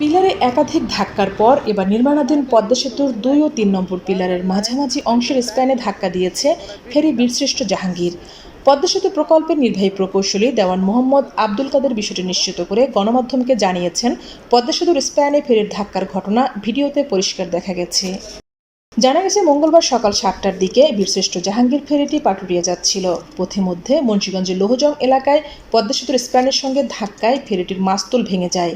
পিলারে একাধিক ধাক্কার পর এবার নির্মাণাধীন পদ্মা সেতুর দুই ও তিন নম্বর পিলারের মাঝামাঝি অংশের স্প্যানে ধাক্কা দিয়েছে ফেরি বীরশ্রেষ্ঠ জাহাঙ্গীর। পদ্মা সেতু প্রকল্পের নির্বাহী প্রকৌশলী দেওয়ান মোহাম্মদ আব্দুল কাদের বিষয়টি নিশ্চিত করে গণমাধ্যমকে জানিয়েছেন, পদ্মা সেতুর স্প্যানে ফেরির ধাক্কার ঘটনা ভিডিওতে পরিষ্কার দেখা গেছে। জানা গেছে, মঙ্গলবার সকাল সাতটার দিকে বীরশ্রেষ্ঠ জাহাঙ্গীর ফেরিটি পাটুরিয়া যাচ্ছিল। পথিমধ্যে মুন্সীগঞ্জের লোহজং এলাকায় পদ্মা সেতুর স্প্যানের সঙ্গে ধাক্কায় ফেরিটির মাস্তুল ভেঙে যায়।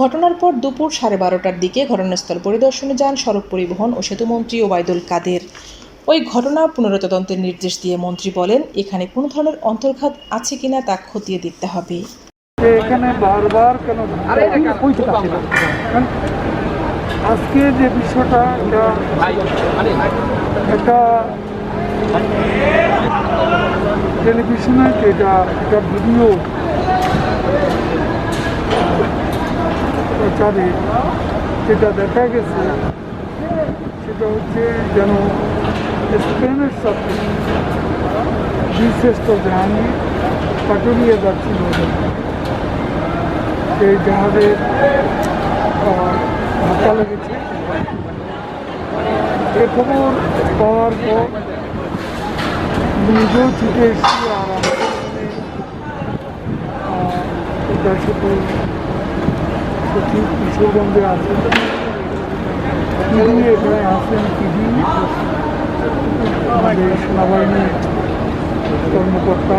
ঘটনার পর দুপুর সাড়ে বারোটার দিকে ঘটনাস্থল পরিদর্শনে যান সড়ক পরিবহন ও সেতুমন্ত্রী ওবায়দুল কাদের। ওই ঘটনা পুনরতদন্তের নির্দেশ দিয়ে মন্ত্রী বলেন, এখানে কোনো ধরনের অন্তর্ঘাত আছে কিনা তা খতিয়ে দেখতে হবে। এখানে বারবার কেন আজকে যে বিষয়টা এটা টেলিভিশনে যেটা একটা ভিডিও প্রচারে যেটা দেখা গেছে, সেটা হচ্ছে যেন স্পেনের সাথে বিশেষ জাহাঙ্গীর পাটুরিয়ে যাচ্ছিল। সেই জাহাজের ধাক্কা লেগেছে। এ খবর পাওয়ার পর নিজেও ছুটে এসেছি আর আমাদের এটা শুধু সচিব কিশোরগঞ্জে আছেন এখানে আসেন তিনি আমাদের সেনাবাহিনীর কর্মকর্তা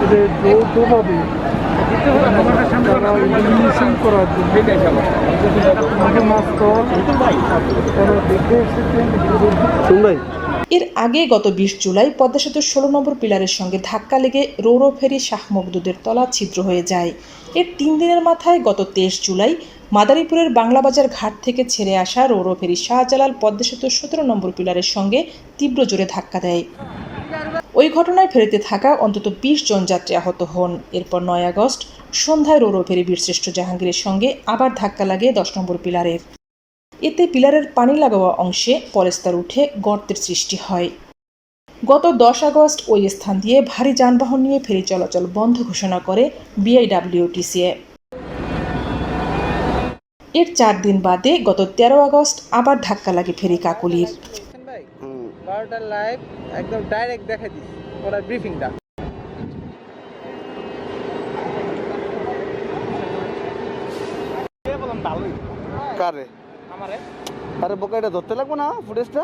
এদের যৌথভাবে ইলিমিনেশন করার জন্য ঘটনাস্থল তারা দেখে এসেছেন এর আগে গত বিশ জুলাই পদ্মা সেতুর ষোলো নম্বর পিলারের সঙ্গে ধাক্কা লেগে রৌরো ফেরি শাহ মকদুদের তলা ছিদ্র হয়ে যায়। এর তিন দিনের মাথায় গত তেইশ জুলাই মাদারীপুরের বাংলাবাজার ঘাট থেকে ছেড়ে আসা রৌরো ফেরি শাহজালাল পদ্মা সেতুর সতেরো নম্বর পিলারের সঙ্গে তীব্র জোরে ধাক্কা দেয়। ওই ঘটনায় ফেরিতে থাকা অন্তত বিশ জন যাত্রী আহত হন। এরপর নয় আগস্ট সন্ধ্যায় রৌরো ফেরি বীরশ্রেষ্ঠ জাহাঙ্গীরের সঙ্গে আবার ধাক্কা লাগে দশ নম্বর পিলারের। এতে পিলারের পানি লাগোয়া অংশে পলেস্তার উঠে গর্তের সৃষ্টি হয়। গত দশ আগস্ট ওই স্থান দিয়ে ভারী যানবাহন নিয়ে ফেরি চলাচল বন্ধ ঘোষণা করে বিআইডাব্লিউটিসিএ। এর চার দিন বাদে গত তেরো আগস্ট আবার ধাক্কা লাগে ফেরি কাকুলির। লাইভ একদম ডাইরেক্ট দেখা ব্রিফিংটা কারে? আরে বোকা এটা ধরতে লাগবো না ফুটেজটা